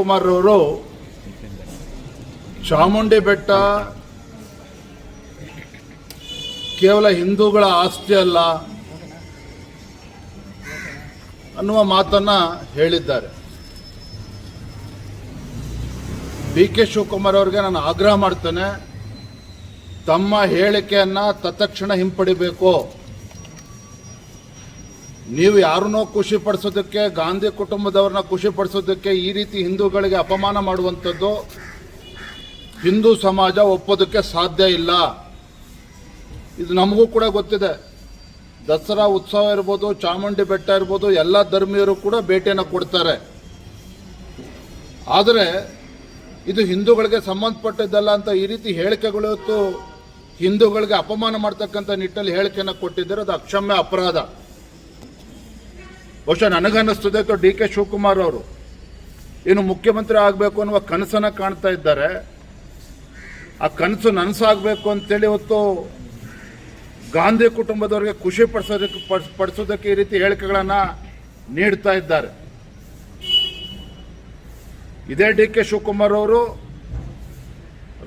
ಶಿವಕುಮಾರ್ ಅವರು ಚಾಮುಂಡಿ ಬೆಟ್ಟ ಕೇವಲ ಹಿಂದೂಗಳ ಆಸ್ತಿ ಅಲ್ಲ ಅನ್ನುವ ಮಾತನ್ನ ಹೇಳಿದ್ದಾರೆ. ಡಿ ಕೆ ಶಿವಕುಮಾರ್ ಅವರಿಗೆ ನಾನು ಆಗ್ರಹ ಮಾಡ್ತೇನೆ, ತಮ್ಮ ಹೇಳಿಕೆಯನ್ನು ತತ್ಕ್ಷಣ ಹಿಂಪಡಿಬೇಕು. ನೀವು ಯಾರನ್ನೋ ಖುಷಿ ಪಡಿಸೋದಕ್ಕೆ, ಗಾಂಧಿ ಕುಟುಂಬದವ್ರನ್ನ ಖುಷಿ ಪಡಿಸೋದಕ್ಕೆ ಈ ರೀತಿ ಹಿಂದೂಗಳಿಗೆ ಅಪಮಾನ ಮಾಡುವಂಥದ್ದು ಹಿಂದೂ ಸಮಾಜ ಒಪ್ಪೋದಕ್ಕೆ ಸಾಧ್ಯ ಇಲ್ಲ. ಇದು ನಮಗೂ ಕೂಡ ಗೊತ್ತಿದೆ. ದಸರಾ ಉತ್ಸವ ಇರ್ಬೋದು, ಚಾಮುಂಡಿ ಬೆಟ್ಟ ಇರ್ಬೋದು, ಎಲ್ಲ ಧರ್ಮೀಯರು ಕೂಡ ಭೇಟಿಯನ್ನು ಕೊಡ್ತಾರೆ. ಆದರೆ ಇದು ಹಿಂದೂಗಳಿಗೆ ಸಂಬಂಧಪಟ್ಟಿದ್ದಲ್ಲ ಅಂತ ಈ ರೀತಿ ಹೇಳಿಕೆಗಳು ಇವತ್ತು ಹಿಂದೂಗಳಿಗೆ ಅಪಮಾನ ಮಾಡ್ತಕ್ಕಂಥ ನಿಟ್ಟಲ್ಲಿ ಹೇಳಿಕೆಯನ್ನು ಕೊಟ್ಟಿದ್ದರೆ. ಅದು ಅಕ್ಷಮ್ಯ ಅಪರಾಧ. ಬಹುಶಃ ನನಗನ್ನಿಸ್ತದೆ ಅಥವಾ ಡಿ ಕೆ ಶಿವಕುಮಾರ್ ಅವರು. ಏನು ಮುಖ್ಯಮಂತ್ರಿ ಆಗಬೇಕು ಅನ್ನುವ ಕನಸನ್ನು ಕಾಣ್ತಾ ಇದ್ದಾರೆ. ಆ ಕನಸು ನನಸಾಗಬೇಕು ಅಂತೇಳಿ ಇವತ್ತು ಗಾಂಧಿ ಕುಟುಂಬದವರಿಗೆ ಖುಷಿ ಪಡಿಸೋದಕ್ಕೆ ಪಡಿಸ್- ಪಡಿಸೋದಕ್ಕೆ ಈ ರೀತಿ ಹೇಳಿಕೆಗಳನ್ನು ನೀಡ್ತಾ ಇದ್ದಾರೆ. ಇದೇ ಡಿ ಕೆ ಶಿವಕುಮಾರ್ ಅವರು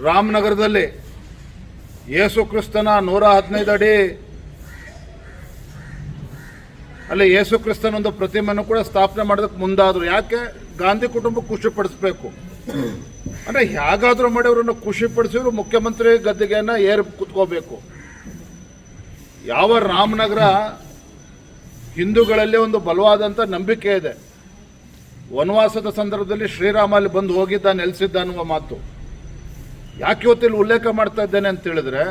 ರಾಮನಗರದಲ್ಲಿ ಯೇಸು ಕ್ರಿಸ್ತನ ನೂರ ಹದಿನೈದು ಅಡಿ ಅಲ್ಲಿ ಯೇಸು ಕ್ರಿಸ್ತನೊಂದು ಪ್ರತಿಮೆಯನ್ನು ಕೂಡ ಸ್ಥಾಪನೆ ಮಾಡೋದಕ್ಕೆ ಮುಂದಾದ್ರು. ಯಾಕೆ? ಗಾಂಧಿ ಕುಟುಂಬ ಖುಷಿಪಡಿಸ್ಬೇಕು. ಅಂದರೆ ಹೇಗಾದ್ರೂ ಮಾಡಿ ಅವರನ್ನು ಖುಷಿಪಡಿಸಿದ್ರು ಮುಖ್ಯಮಂತ್ರಿ ಗದ್ದಿಗೆಯನ್ನ ಏರ್ ಕುತ್ಕೋಬೇಕು. ಯಾವ ರಾಮನಗರ ಹಿಂದೂಗಳಲ್ಲಿ ಒಂದು ಬಲವಾದಂಥ ನಂಬಿಕೆ ಇದೆ. ವನವಾಸದ ಸಂದರ್ಭದಲ್ಲಿ ಶ್ರೀರಾಮ ಅಲ್ಲಿ ಬಂದು ಹೋಗಿದ್ದ ನೆಲೆಸಿದ್ದ ಅನ್ನುವ ಮಾತು. ಯಾಕೆ ಇವತ್ತಿಲ್ಲಿ ಉಲ್ಲೇಖ ಮಾಡ್ತಾ ಇದ್ದೇನೆ ಅಂತ ಹೇಳಿದ್ರೆ,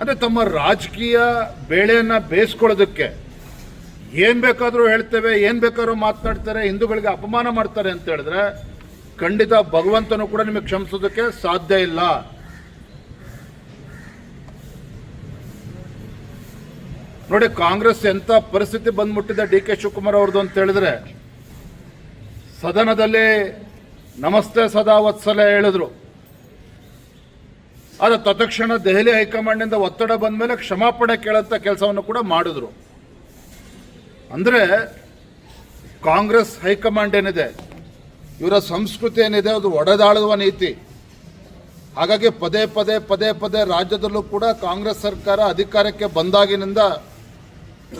ಅಂದ್ರೆ ತಮ್ಮ ರಾಜಕೀಯ ಬೇಳೆಯನ್ನು ಬೇಯಿಸ್ಕೊಳ್ಳೋದಕ್ಕೆ ಏನ್ ಬೇಕಾದರೂ ಹೇಳ್ತೇವೆ, ಏನ್ ಬೇಕಾದ್ರೂ ಮಾತನಾಡ್ತಾರೆ, ಹಿಂದೂಗಳಿಗೆ ಅಪಮಾನ ಮಾಡ್ತಾರೆ ಅಂತ ಹೇಳಿದ್ರೆ ಖಂಡಿತ ಭಗವಂತನು ಕೂಡ ನಿಮಗೆ ಕ್ಷಮಿಸೋದಕ್ಕೆ ಸಾಧ್ಯ ಇಲ್ಲ. ನೋಡಿ, ಕಾಂಗ್ರೆಸ್ ಎಂಥ ಪರಿಸ್ಥಿತಿ ಬಂದ್ಬಿಟ್ಟಿದೆ ಡಿ ಕೆ ಶಿವಕುಮಾರ್ ಅವ್ರದ್ದು ಅಂತ ಹೇಳಿದ್ರೆ, ಸದನದಲ್ಲಿ ನಮಸ್ತೆ ಸದಾ ವತ್ಸಲ ಹೇಳಿದ್ರು. ಆದರೆ ತತ್ಕ್ಷಣ ದೆಹಲಿ ಹೈಕಮಾಂಡ್ನಿಂದ ಒತ್ತಡ ಬಂದ ಮೇಲೆ ಕ್ಷಮಾಪಣೆ ಕೇಳಂತ ಕೆಲಸವನ್ನು ಕೂಡ ಮಾಡಿದ್ರು. ಅಂದ್ರೆ ಕಾಂಗ್ರೆಸ್ ಹೈಕಮಾಂಡ್ ಏನಿದೆ, ಇವರ ಸಂಸ್ಕೃತಿ ಏನಿದೆ ಅದು ಒಡೆದಾಳುವ ನೀತಿ. ಹಾಗಾಗಿ ಪದೇ ಪದೇ ಪದೇ ಪದೇ ರಾಜ್ಯದಲ್ಲೂ ಕೂಡ ಕಾಂಗ್ರೆಸ್ ಸರ್ಕಾರ ಅಧಿಕಾರಕ್ಕೆ ಬಂದಾಗಿನಿಂದ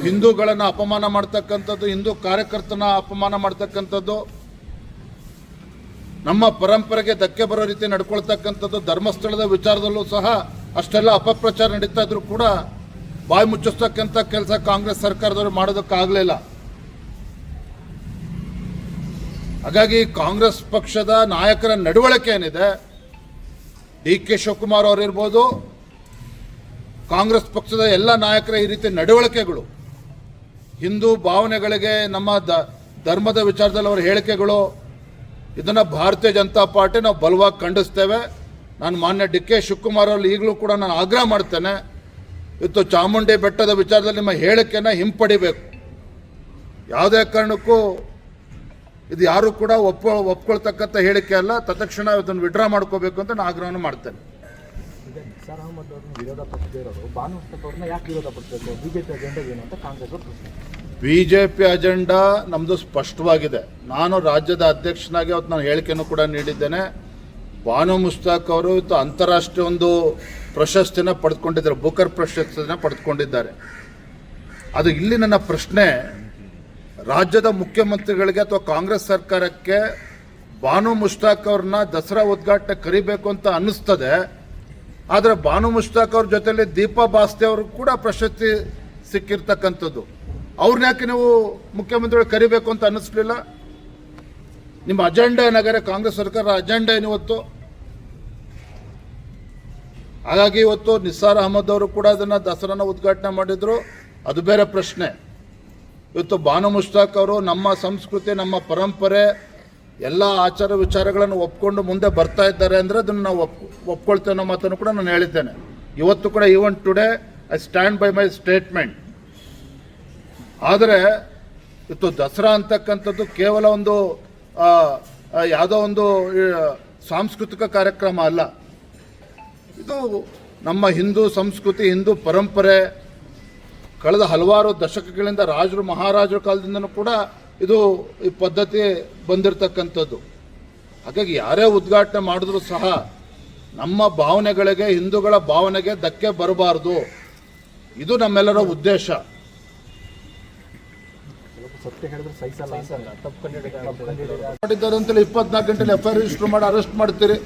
ಹಿಂದೂಗಳನ್ನು ಅಪಮಾನ ಮಾಡ್ತಕ್ಕಂಥದ್ದು, ಹಿಂದೂ ಕಾರ್ಯಕರ್ತನ ಅಪಮಾನ ಮಾಡ್ತಕ್ಕಂಥದ್ದು, ನಮ್ಮ ಪರಂಪರೆಗೆ ಧಕ್ಕೆ ಬರೋ ರೀತಿ ನಡ್ಕೊಳ್ತಕ್ಕಂಥದ್ದು ಧರ್ಮಸ್ಥಳದ ವಿಚಾರದಲ್ಲೂ ಸಹ ಅಷ್ಟೆಲ್ಲ ಅಪಪ್ರಚಾರ ನಡೀತಾ ಇದ್ರು ಕೂಡ ಬಾಯಿ ಮುಚ್ಚಿಸ್ತಕ್ಕಂಥ ಕೆಲಸ ಕಾಂಗ್ರೆಸ್ ಸರ್ಕಾರದವರು ಮಾಡೋದಕ್ಕಾಗಲಿಲ್ಲ. ಹಾಗಾಗಿ ಕಾಂಗ್ರೆಸ್ ಪಕ್ಷದ ನಾಯಕರ ನಡವಳಿಕೆ ಏನಿದೆ? ಡಿ ಕೆ ಶಿವಕುಮಾರ್ ಅವರಿರ್ಬೋದು ಕಾಂಗ್ರೆಸ್ ಪಕ್ಷದ ಎಲ್ಲ ನಾಯಕರ ಈ ರೀತಿ ನಡವಳಿಕೆಗಳು, ಹಿಂದೂ ಭಾವನೆಗಳಿಗೆ ನಮ್ಮ ದ, ಧರ್ಮದ ವಿಚಾರದಲ್ಲಿ ಅವರ ಹೇಳಿಕೆಗಳು, ಇದನ್ನು ಭಾರತೀಯ ಜನತಾ ಪಾರ್ಟಿ ನಾವು ಬಲವಾಗಿ ಖಂಡಿಸ್ತೇವೆ. ನಾನು ಮಾನ್ಯ ಡಿ ಕೆ ಶಿವಕುಮಾರ್ ಅವರು ಈಗಲೂ ಕೂಡ ನಾನು ಆಗ್ರಹ ಮಾಡ್ತೇನೆ. ಇವತ್ತು ಚಾಮುಂಡಿ ಬೆಟ್ಟದ ವಿಚಾರದಲ್ಲಿ ನಿಮ್ಮ ಹೇಳಿಕೆಯನ್ನು ಹಿಂಪಡಿಬೇಕು. ಯಾವುದೇ ಕಾರಣಕ್ಕೂ ಇದು ಯಾರು ಕೂಡ ಒಪ್ಪ ಒಪ್ಕೊಳ್ತಕ್ಕಂಥ ಹೇಳಿಕೆ ಅಲ್ಲ. ತತ್ಕ್ಷಣ ಇದನ್ನು ವಿಡ್ರಾ ಮಾಡ್ಕೋಬೇಕು ಅಂತ ನಾನು ಆಗ್ರಹವನ್ನು ಮಾಡ್ತೇನೆ. ಬಿ ಜೆ ಪಿ ಅಜೆಂಡಾ ನಮ್ಮದು ಸ್ಪಷ್ಟವಾಗಿದೆ. ನಾನು ರಾಜ್ಯದ ಅಧ್ಯಕ್ಷನಾಗಿ ಅವತ್ತು ನಾನು ಹೇಳಿಕೆಯನ್ನು ಕೂಡ ನೀಡಿದ್ದೇನೆ. ಬಾನು ಮುಸ್ತಾಕ್ ಅವರು ಅಂತಾರಾಷ್ಟ್ರೀಯ ಒಂದು ಪ್ರಶಸ್ತಿನ ಪಡೆದುಕೊಂಡಿದ್ದಾರೆ ಬುಕರ್ ಪ್ರಶಸ್ತಿನ ಪಡೆದುಕೊಂಡಿದ್ದಾರೆ ಅದು ಇಲ್ಲಿ ನನ್ನ ಪ್ರಶ್ನೆ. ರಾಜ್ಯದ ಮುಖ್ಯಮಂತ್ರಿಗಳಿಗೆ ಅಥವಾ ಕಾಂಗ್ರೆಸ್ ಸರ್ಕಾರಕ್ಕೆ ಬಾನು ಮುಷ್ತಾಕ್ ಅವ್ರನ್ನ ದಸರಾ ಉದ್ಘಾಟನೆ ಕರಿಬೇಕು ಅಂತ ಅನ್ನಿಸ್ತದೆ. ಆದರೆ ಬಾನು ಮುಷ್ತಾಕ್ ಅವ್ರ ಜೊತೆಯಲ್ಲಿ ದೀಪಾ ಬಾಸ್ತೆ ಅವರು ಕೂಡ ಪ್ರಶಸ್ತಿ ಸಿಕ್ಕಿರ್ತಕ್ಕಂಥದ್ದು. ಅವ್ರನ್ನ ಯಾಕೆ ನೀವು ಮುಖ್ಯಮಂತ್ರಿಗಳು ಕರಿಬೇಕು ಅಂತ ಅನ್ನಿಸ್ಲಿಲ್ಲ? ನಿಮ್ಮ ಅಜೆಂಡಾ ಏನಾಗಾರೆ ಕಾಂಗ್ರೆಸ್ ಸರ್ಕಾರ ಅಜೆಂಡಾ ಏನಿವತ್ತು ಹಾಗಾಗಿ ಇವತ್ತು ನಿಸ್ಸಾರ್ ಅಹಮದ್ ಅವರು ಕೂಡ ಅದನ್ನು ದಸರಾನ ಉದ್ಘಾಟನೆ ಮಾಡಿದರು. ಅದು ಬೇರೆ ಪ್ರಶ್ನೆ. ಇವತ್ತು ಬಾನು ಮುಷ್ತಾಕ್ ಅವರು ನಮ್ಮ ಸಂಸ್ಕೃತಿ, ನಮ್ಮ ಪರಂಪರೆ, ಎಲ್ಲ ಆಚಾರ ವಿಚಾರಗಳನ್ನು ಒಪ್ಕೊಂಡು ಮುಂದೆ ಬರ್ತಾ ಇದ್ದಾರೆ ಅಂದರೆ ಅದನ್ನು ನಾವು ಒಪ್, ಒಪ್ಕೊಳ್ತೇವೆ ಅನ್ನೋ ಮಾತನ್ನು ಕೂಡ ನಾನು ಹೇಳಿದ್ದೇನೆ. ಇವತ್ತು ಕೂಡ even today I stand by my statement. ಆದರೆ ಇವತ್ತು ದಸರಾ ಅಂತಕ್ಕಂಥದ್ದು ಕೇವಲ ಒಂದು ಯಾವುದೋ ಒಂದು ಸಾಂಸ್ಕೃತಿಕ ಕಾರ್ಯಕ್ರಮ ಅಲ್ಲ. ಇದು ನಮ್ಮ ಹಿಂದೂ ಸಂಸ್ಕೃತಿ ಹಿಂದೂ ಪರಂಪರೆ ಕಳೆದ ಹಲವಾರು ದಶಕಗಳಿಂದ ರಾಜರು ಮಹಾರಾಜರ ಕಾಲದಿಂದನೂ ಕೂಡ ಇದು ಈ ಪದ್ಧತಿ ಬಂದಿರತಕ್ಕಂಥದ್ದು. ಹಾಗಾಗಿ ಯಾರೇ ಉದ್ಘಾಟನೆ ಮಾಡಿದ್ರು ಸಹ ನಮ್ಮ ಭಾವನೆಗಳಿಗೆ ಹಿಂದೂಗಳ ಭಾವನೆಗೆ ಧಕ್ಕೆ ಬರಬಾರ್ದು. ಇದು ನಮ್ಮೆಲ್ಲರ ಉದ್ದೇಶ. ಮಾಡಿದ್ದಾರೆ ಅಂತೇಳಿ ಇಪ್ಪತ್ನಾಲ್ಕು ಗಂಟೆಲಿ ಎಫ್ ಐ ರಿಜಿಸ್ಟರ್ ಮಾಡಿ ಅರೆಸ್ಟ್ ಮಾಡ್ತೀರಿ.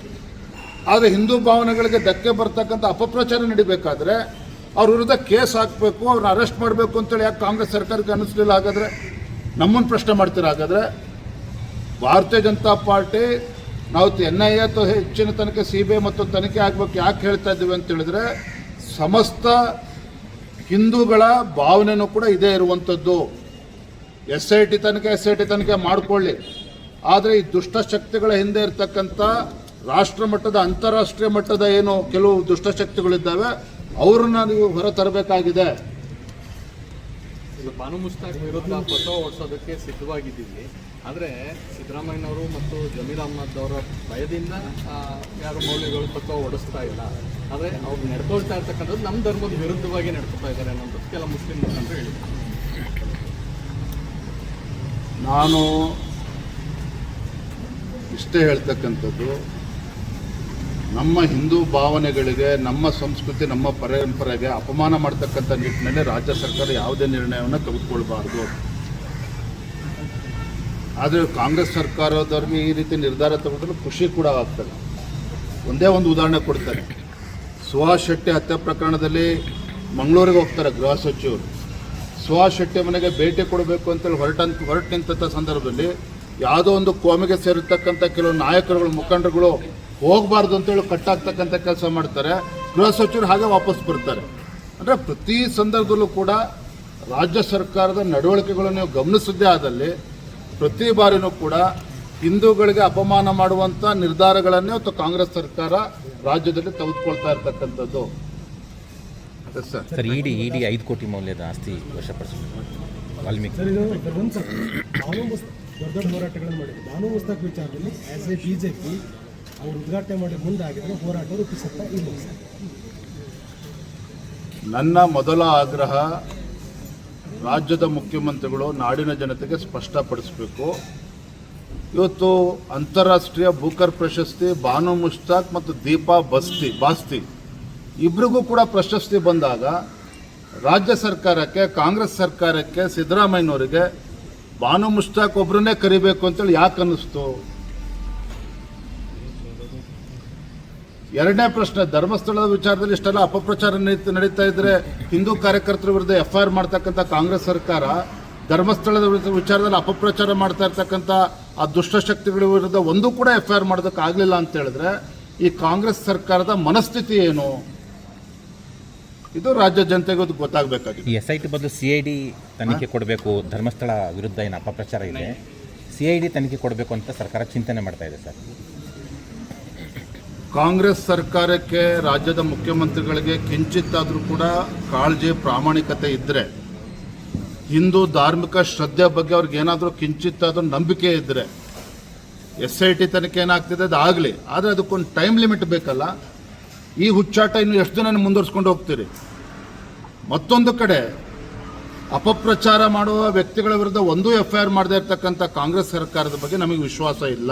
ಆದರೆ ಹಿಂದೂ ಭಾವನೆಗಳಿಗೆ ಧಕ್ಕೆ ಬರ್ತಕ್ಕಂಥ ಅಪಪ್ರಚಾರ ನಡಿಬೇಕಾದ್ರೆ ಅವ್ರ ವಿರುದ್ಧ ಕೇಸ್ ಹಾಕಬೇಕು ಅವ್ರನ್ನ ಅರೆಸ್ಟ್ ಮಾಡಬೇಕು ಅಂತೇಳಿ ಯಾಕೆ ಕಾಂಗ್ರೆಸ್ ಸರ್ಕಾರಕ್ಕೆ ಅನ್ನಿಸ್ಲಿಲ್ಲ ಹಾಗಾದ್ರೆ ನಮ್ಮನ್ನು ಪ್ರಶ್ನೆ ಮಾಡ್ತೀರಾ? ಹಾಗಾದ್ರೆ ಭಾರತೀಯ ಜನತಾ ಪಾರ್ಟಿ, ನಾವು ಎನ್ ಐ ಎ ಅಥವಾ ಹೆಚ್ಚಿನ ತನಕ ಸಿ ಬಿ ಐ ಮತ್ತು ತನಿಖೆ ಆಗಬೇಕು ಯಾಕೆ ಹೇಳ್ತಾ ಇದ್ದೀವಿ ಅಂತ ಹೇಳಿದ್ರೆ ಸಮಸ್ತ ಹಿಂದೂಗಳ ಭಾವನೆನೂ ಕೂಡ ಇದೇ ಇರುವಂಥದ್ದು. ಎಸ್ ಐ ಟಿ ತನಕ ಎಸ್ ಐ ಟಿ ತನಿಖೆ ಮಾಡಿಕೊಳ್ಳಿ. ಆದರೆ ಈ ದುಷ್ಟಶಕ್ತಿಗಳ ಹಿಂದೆ ಇರ್ತಕ್ಕಂಥ ರಾಷ್ಟ್ರ ಮಟ್ಟದ ಅಂತಾರಾಷ್ಟ್ರೀಯ ಮಟ್ಟದ ಏನು ಕೆಲವು ದುಷ್ಟಶಕ್ತಿಗಳಿದ್ದಾವೆ ಅವ್ರನ್ನ ನೀವು ಹೊರತರಬೇಕಾಗಿದೆ. ಬಾನು ಮುಸ್ತಾಕ್ ವಿರುದ್ಧ ಫೋಟೋ ಓಡಿಸೋದಕ್ಕೆ ಸಿದ್ಧವಾಗಿದ್ದೀವಿ. ಆದರೆ ಸಿದ್ದರಾಮಯ್ಯನವರು ಮತ್ತು ಜಮೀರ್ ಅಹ್ಮದ್ ಅವರ ಭಯದಿಂದ ಯಾರು ಮೌಲ್ಯಗಳು ಫೋಟೋ ಓಡಿಸ್ತಾ ಇಲ್ಲ. ಆದರೆ ಅವ್ರು ನಡ್ಕೊಳ್ತಾ ಇರ್ತಕ್ಕಂಥದ್ದು ನಮ್ಮ ಧರ್ಮದ ವಿರುದ್ಧವಾಗಿ ನಡ್ಕೊತಾ ಇದ್ದಾರೆ ಅನ್ನೋದು ಕೆಲ ಮುಸ್ಲಿಂ ಮುಖಂಡರು ಹೇಳಿದ್ದಾರೆ. ನಾನು ಇಷ್ಟೇ ಹೇಳ್ತಕ್ಕಂಥದ್ದು ನಮ್ಮ ಹಿಂದೂ ಭಾವನೆಗಳಿಗೆ, ನಮ್ಮ ಸಂಸ್ಕೃತಿ, ನಮ್ಮ ಪರಂಪರೆಗೆ ಅಪಮಾನ ಮಾಡ್ತಕ್ಕಂಥ ನಿಟ್ಟಿನಲ್ಲಿ ರಾಜ್ಯ ಸರ್ಕಾರ ಯಾವುದೇ ನಿರ್ಣಯವನ್ನು ತೆಗೆದುಕೊಳ್ಬಾರ್ದು. ಆದರೆ ಕಾಂಗ್ರೆಸ್ ಸರ್ಕಾರದವ್ರಿಗೆ ಈ ರೀತಿ ನಿರ್ಧಾರ ತಗೊಂಡ್ರೆ ಖುಷಿ ಕೂಡ ಆಗ್ತದೆ. ಒಂದೇ ಒಂದು ಉದಾಹರಣೆ ಕೊಡ್ತಾರೆ ಸುಹಾಸ್ ಶೆಟ್ಟಿ ಹತ್ಯೆ ಪ್ರಕರಣದಲ್ಲಿ ಮಂಗಳೂರಿಗೆ ಹೋಗ್ತಾರೆ ಗೃಹ ಸಚಿವರು. ಸುಹಾಸ್ ಶೆಟ್ಟಿ ಮನೆಗೆ ಭೇಟಿ ಕೊಡಬೇಕು ಅಂತೇಳಿ ಹೊರಟಂತ ಹೊರಟು ನಿಂತ ಸಂದರ್ಭದಲ್ಲಿ ಯಾವುದೋ ಒಂದು ಕೋಮಿಗೆ ಸೇರಿರ್ತಕ್ಕಂಥ ಕೆಲವು ನಾಯಕರುಗಳು, ಮುಖಂಡರುಗಳು ಹೋಗಬಾರ್ದು ಅಂತೇಳಿ ಕಟ್ಟಾಗ್ತಕ್ಕಂಥ ಕೆಲಸ ಮಾಡ್ತಾರೆ. ಗೃಹ ಸಚಿವರು ಹಾಗೆ ವಾಪಸ್ ಬರ್ತಾರೆ. ಅಂದರೆ ಪ್ರತಿ ಸಂದರ್ಭದಲ್ಲೂ ಕೂಡ ರಾಜ್ಯ ಸರ್ಕಾರದ ನಡವಳಿಕೆಗಳನ್ನು ನೀವು ಗಮನಿಸದೇ ಆದಲ್ಲಿ ಪ್ರತಿ ಬಾರಿನೂ ಕೂಡ ಹಿಂದೂಗಳಿಗೆ ಅಪಮಾನ ಮಾಡುವಂಥ ನಿರ್ಧಾರಗಳನ್ನೇ ಅಥವಾ ಕಾಂಗ್ರೆಸ್ ಸರ್ಕಾರ ರಾಜ್ಯದಲ್ಲಿ ತೆಗೆದುಕೊಳ್ತಾ ಇರ್ತಕ್ಕಂಥದ್ದು. ಸರ್. ಸರ್ ಇಡಿ ಇಡಿ ಐದು ಕೋಟಿ ಮೌಲ್ಯದ ಆಸ್ತಿ ವಶಪಡಿಸಿದೆ ವಾಲ್ಮೀಕಿ. ಹೋರಾಟಗಳನ್ನು ಭಾನು ಮುಸ್ತಕ್ ವಿಚಾರದಲ್ಲಿ as a BJP J P ಅವರು ಉದ್ಘಾಟನೆ ಮಾಡಿ ಮುಂದಾಗಿದ್ರೆ ಹೋರಾಟ ರೂಪಿಸುತ್ತಾ ಇಲ್ಲ ನನ್ನ ಮೊದಲ ಆಗ್ರಹ ರಾಜ್ಯದ ಮುಖ್ಯಮಂತ್ರಿಗಳು ನಾಡಿನ ಜನತೆಗೆ ಸ್ಪಷ್ಟಪಡಿಸಬೇಕು. ಇವತ್ತು ಅಂತಾರಾಷ್ಟ್ರೀಯ ಬೂಕರ್ ಪ್ರಶಸ್ತಿ ಬಾನು ಮುಷ್ತಾಕ್ ಮತ್ತು ದೀಪಾ ಬಸ್ತಿ ಬಾಸ್ತಿ ಇಬ್ರಿಗೂ ಕೂಡ ಪ್ರಶಸ್ತಿ ಬಂದಾಗ ರಾಜ್ಯ ಸರ್ಕಾರಕ್ಕೆ, ಕಾಂಗ್ರೆಸ್ ಸರ್ಕಾರಕ್ಕೆ, ಸಿದ್ದರಾಮಯ್ಯನವರಿಗೆ ಬಾನು ಮುಷ್ತಾಕ್ ಒಬ್ಬರನ್ನೇ ಕರಿಬೇಕು ಅಂತೇಳಿ ಯಾಕೆ ಅನ್ನಿಸ್ತು? ಎರಡನೇ ಪ್ರಶ್ನೆ ಧರ್ಮಸ್ಥಳದ ವಿಚಾರದಲ್ಲಿ ಇಷ್ಟೆಲ್ಲ ಅಪಪ್ರಚಾರ ನಡೀತ- ಇದ್ರೆ ಹಿಂದೂ ಕಾರ್ಯಕರ್ತರ ವಿರುದ್ಧ ಎಫ್ ಐ ಆರ್ ಮಾಡ್ತಕ್ಕಂಥ ಕಾಂಗ್ರೆಸ್ ಸರ್ಕಾರ ಧರ್ಮಸ್ಥಳದ ವಿಚಾರದಲ್ಲಿ ಅಪಪ್ರಚಾರ ಮಾಡ್ತಾ ಇರ್ತಕ್ಕಂಥ ಆ ದುಷ್ಟಶಕ್ತಿಗಳ ವಿರುದ್ಧ ಒಂದು ಕೂಡ ಎಫ್ ಐ ಆರ್ ಮಾಡೋದಕ್ಕೆ ಆಗಲಿಲ್ಲ ಅಂತ ಹೇಳಿದ್ರೆ ಈ ಕಾಂಗ್ರೆಸ್ ಸರ್ಕಾರದ ಮನಸ್ಥಿತಿ ಏನು? ಇದು ರಾಜ್ಯ ಜನತೆಗೆ ಅದು ಗೊತ್ತಾಗಬೇಕಾಗಿದೆ. ಎಸ್ ಐ ಟಿ ಬದಲು ಸಿ ಐ ಡಿ ತನಿಖೆ ಕೊಡಬೇಕು ಧರ್ಮಸ್ಥಳ ವಿರುದ್ಧ ಏನು ಅಪಪ್ರಚಾರ ಇದೆ? ಸಿ ಐ ಡಿ ತನಿಖೆ ಕೊಡಬೇಕು ಅಂತ ಸರ್ಕಾರ ಚಿಂತನೆ ಮಾಡ್ತಾ ಇದೆ ಸರ್. ಕಾಂಗ್ರೆಸ್ ಸರ್ಕಾರಕ್ಕೆ ರಾಜ್ಯದ ಮುಖ್ಯಮಂತ್ರಿಗಳಿಗೆ ಕಿಂಚಿತ್ತಾದರೂ ಕೂಡ ಕಾಳಜಿ ಪ್ರಾಮಾಣಿಕತೆ ಇದ್ದರೆ ಹಿಂದೂ ಧಾರ್ಮಿಕ ಶ್ರದ್ಧೆ ಬಗ್ಗೆ ಅವ್ರಿಗೇನಾದರೂ ಕಿಂಚಿತ್ತಾದ್ರೂ ನಂಬಿಕೆ ಇದ್ದರೆ ಎಸ್ ಐ ಟಿ ತನಿಖೆ ಏನಾಗ್ತಿದೆ ಅದು ಆಗಲಿ, ಆದರೆ ಅದಕ್ಕೊಂದು ಟೈಮ್ ಲಿಮಿಟ್ ಬೇಕಲ್ಲ. ಈ ಹುಚ್ಚಾಟ ಇನ್ನು ಎಷ್ಟು ದಿನ ಮುಂದುವರ್ಸ್ಕೊಂಡು ಹೋಗ್ತೀರಿ. ಮತ್ತೊಂದು ಕಡೆ, ಅಪಪ್ರಚಾರ ಮಾಡುವ ವ್ಯಕ್ತಿಗಳ ವಿರುದ್ಧ ಒಂದೂ ಎಫ್ ಐ ಆರ್ ಮಾಡದೇ ಇರತಕ್ಕಂಥ ಕಾಂಗ್ರೆಸ್ ಸರ್ಕಾರದ ಬಗ್ಗೆ ನಮಗೆ ವಿಶ್ವಾಸ ಇಲ್ಲ.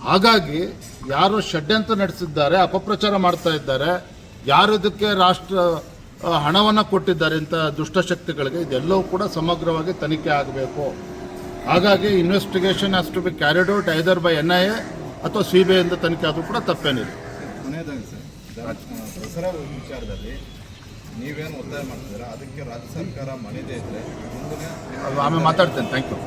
ಹಾಗಾಗಿ ಯಾರು ಷಡ್ಯಂತ್ರ ನಡೆಸಿದ್ದಾರೆ ಅಪಪ್ರಚಾರ ಮಾಡ್ತಾ ಇದ್ದಾರೆ ಯಾರು ಇದಕ್ಕೆ ರಾಷ್ಟ್ರ ಹಣವನ್ನು ಕೊಟ್ಟಿದ್ದಾರೆ ಇಂಥ ದುಷ್ಟಶಕ್ತಿಗಳಿಗೆ ಇದೆಲ್ಲವೂ ಕೂಡ ಸಮಗ್ರವಾಗಿ ತನಿಖೆ ಆಗಬೇಕು. ಹಾಗಾಗಿ investigation has to be carried out either by N I A ಅಥವಾ ಸಿ ಬಿ ಐಯಿಂದ ತನಿಖೆ ಆದರೂ ಕೂಡ ತಪ್ಪೇನಿದೆ ಕೊನೆಯದಾಗಿ ಸರ್ ದ- ದಸರಾ ವಿಚಾರದಲ್ಲಿ ನೀವೇನು ಒತ್ತಾಯ ಮಾಡ್ತಿದ್ದೀರಾ? ಅದಕ್ಕೆ ರಾಜ್ಯ ಸರ್ಕಾರ ಮನೆದೇ ಇದ್ರೆ ಮುಂದಿನ ಆಮೇಲೆ ಮಾತಾಡ್ತೇನೆ. Thank you